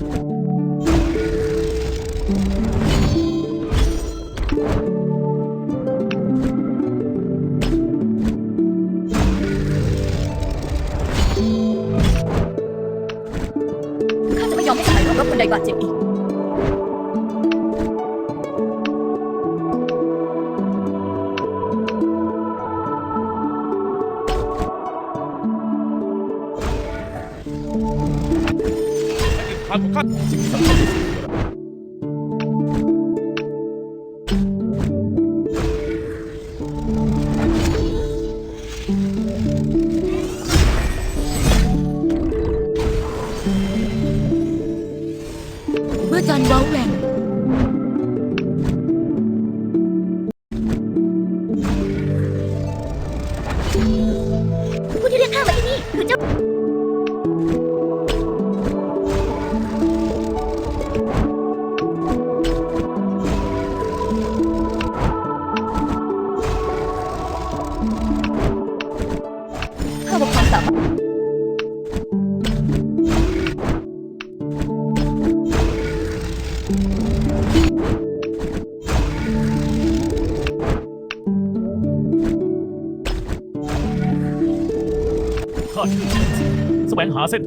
ข้าจะไม่ยอมให้สหายรบกับคนใดบาดเจ็บอีก ทางของข้าสิ่งที่สำคัญที่สุดเมื่อจันทร์เว้าแหว่งผู้ที่เรียกข้ามาที่นี่คือเจ้า ข้าบอกความสามารถข้าชื่อเฉินซิแสวงหาเส้น